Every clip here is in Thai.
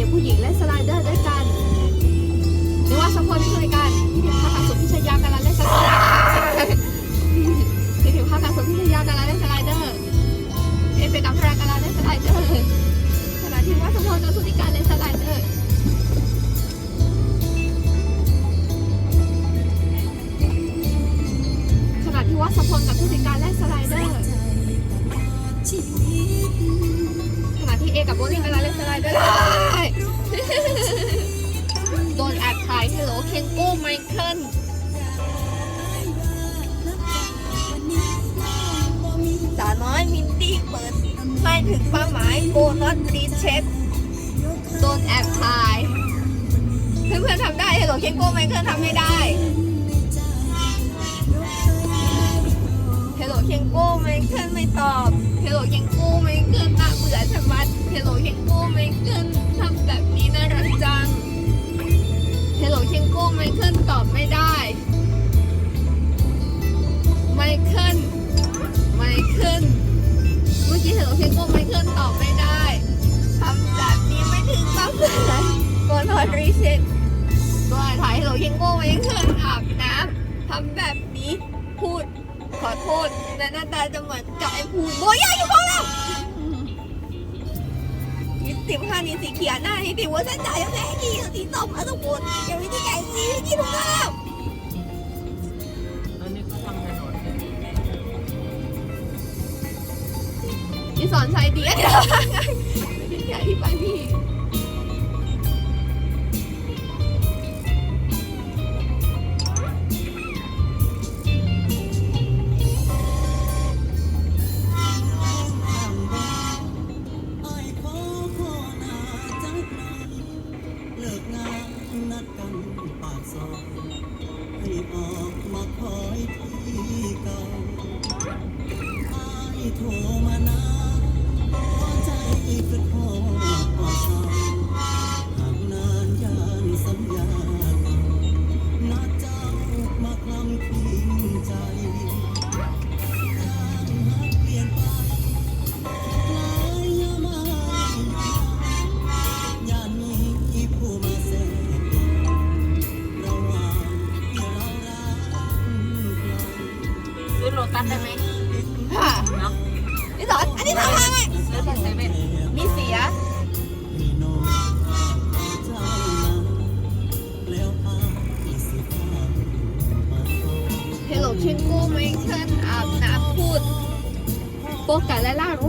ด็กผู้หญิงและสไลเดอร์ด้วยกันหรือว่าสองคนช่วยกันที่พิมพ์พาการสุพิชยากำลังเล่นสไลเดอร์ที่พิมพ์พาการสุพิชยากำลังเล่นสไลเดอร์เอเป็นกัมพรากำลังเล่นสไลเดอร์ ถึงเป้าหมายโกนอตรีเช็คโดนแอบถ่ายเพื่อนๆทำได้ฮัลโหลเคนโก้ไมเคิลทำไม่ได้เฮลโลเคนโก้ไม่ขึ้นไม่ตอบเฮลโลเคนโก้ไม่ขึ้นน่าเบื่อชะมัดเฮลโลเคนโก้ไม่ขึ้นทำแบบนี้น่ารักจังเฮลโลเคนโก้ไม่ขึ้นตอบไม่ได้ไม่ขึ้น รีเซ็ตตัวถ่ายเฮลโลเคนโก้ไม่ขึ้นองอาบน้ำทำแบบนี้พูดขอโทษแต่หน้าตาจะเหมือนกับไอ้ภูมิโบยาอยู่ของเรายี่สิบห้านี่สีเขียวหน้าที่ติวเส้นจ่ายยังแพ้กี่สีส้มเอาสมุนยังไม่ได้แก่สีที่ถูกต้องพี่สอนใช้ดีอะไม่ได้ใหญ่ที่ไปพี่ ออกมาคอยที่เก่าอายโทรมานะขอใจคือโทร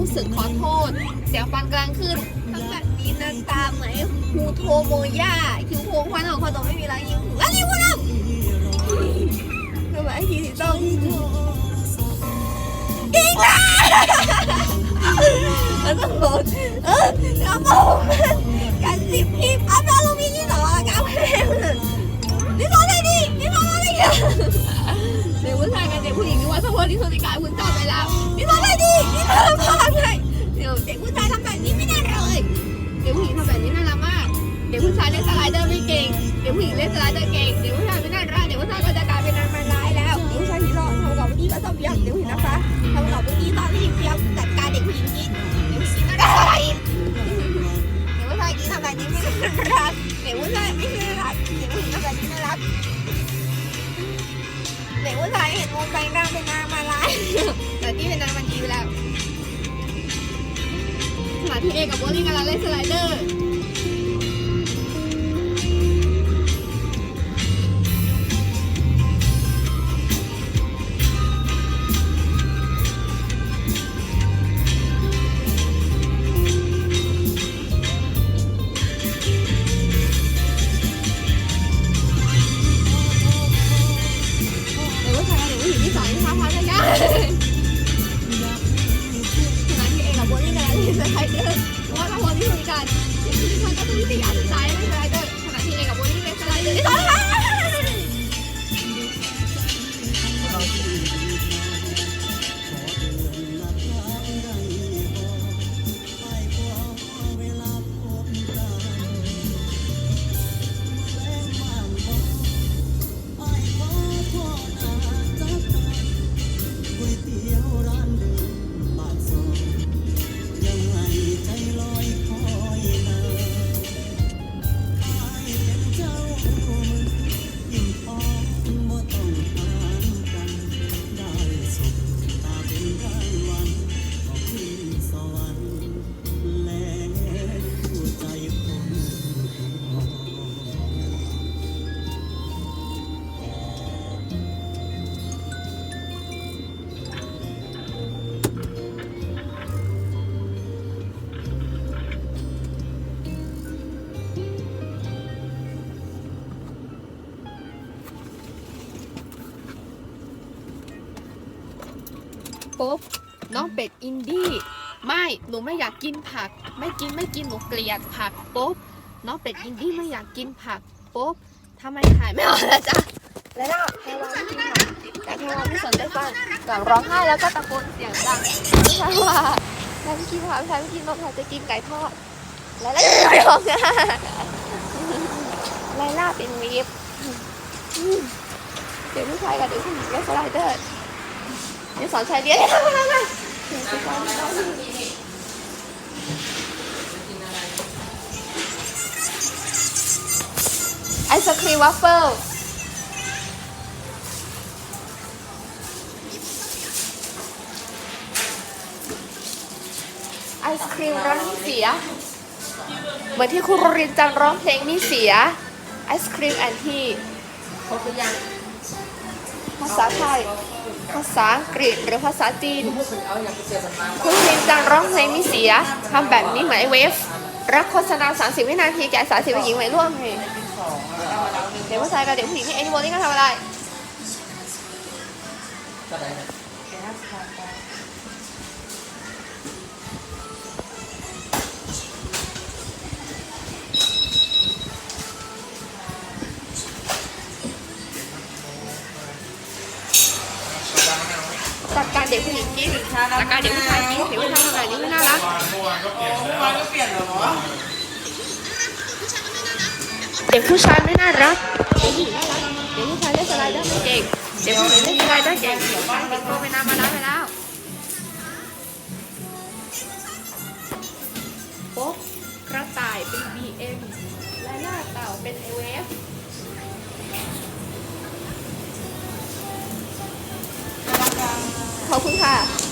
รู้สึกขอโทษ เสียงฟันกลางขึ้นทั้งแบบนี้น้าตาเหมฮูโทโมย่าคิวโคควันของคอนโดไม่มีอะไรยิงหูอันนี้พูดแล้วทำไมไอ้ทีสีส้มจริงนะแล้วก็บอกเออแล้วบอกกันสิบทีอัพแล้วลงมีที่สองอะกับเพลงนี่สอนไรดีนี่สอน ผู้ชายกับเด็กผู้หญิงนี่ว่าสมมติที่สุดในการคุณตอบไปแล้วนี่ทำอะไรดีนี่ทำอะไรเดี๋ยวเด็กผู้ชายทำแบบนี้ไม่ได้เลยเด็กผู้หญิงทำแบบนี้น่ารักมาก เด็กผู้ชายเล่นสไลเดอร์ไม่เก่ง เด็กผู้หญิงเล่นสไลเดอร์เก่ง เด็กผู้ชายไม่น่ารักเด็กผู้ชายก็จะ พี่เอกับโบลิ่งกำลังเล่นสไลเดอร์ ปุ๊บน้องเป็ดอินดี้ไม่หนูไม่อยากกินผัก ไม่กินไม่กินหนูเกลียดผักปุ๊บน้องเป็ดอินดี้ไม่อยากกินผักปุ๊บทำไมถ่ายไม่ออกแล้วจ๊ะแล้วก็แพรวาไม่กินผักแต่แพรวาไม่สนใจฟังกลับร้องไห้แล้วก็ตะโกนเสียงดังแพรวาแพรไม่กินผักแพรไม่กินนมแพรจะกินไก่ทอดแล้วแล้วก็ร้องไห้ไลล่าเป็นวีฟเดี๋ยวผู้ชายกับเดี๋ยวผู้หญิงเล่นสไลเดอร์ เดี๋ยวสอนชายเดียวทำอะไรกันไอศครีมวัฟเฟิลไอศครีมร้อนมีเสีย เหมือนที่ครูรินจังร้องเพลงมีเสีย ไอศครีมแอนทีครบหรือยังภาษาไทย ภาษาอังกฤษหรือภาษาจีนพูดถึงเรียสัมมาคุณพิมจังร้องเพลงมีเสียทำแบบนี้เหมือนไอเวฟรักโฆษณา 30 วินาทีแก่สาวสิบหญิงไว้ร่วมเลยเดี๋ยวผู้ชายกับเด็กผู้หญิงที่เอ็นโวนี่ก็ทำอะไร จัดการเด็กผู้หญิงกินจัดการเด็กผู้ชายกินเด็กผู้ชายทำแบบนี้ไม่น่ารักเมื่อวานก็เปลี่ยนแล้วก็เปลี่ยนเหรอเด็กผู้ชายไม่น่ารักเด็กผู้หญิงน่ารักเด็กผู้ชายเล่นสไลเดอร์ไม่เก่งเด็กผู้หญิงเล่นสไลเดอร์เก่งเดี๋ยวบ้านเป็นโตไปนานมาได้ไปแล้วโป๊กกระต่ายเป็น BM และหน้าเต่าเป็นไขอบคุณค่ะ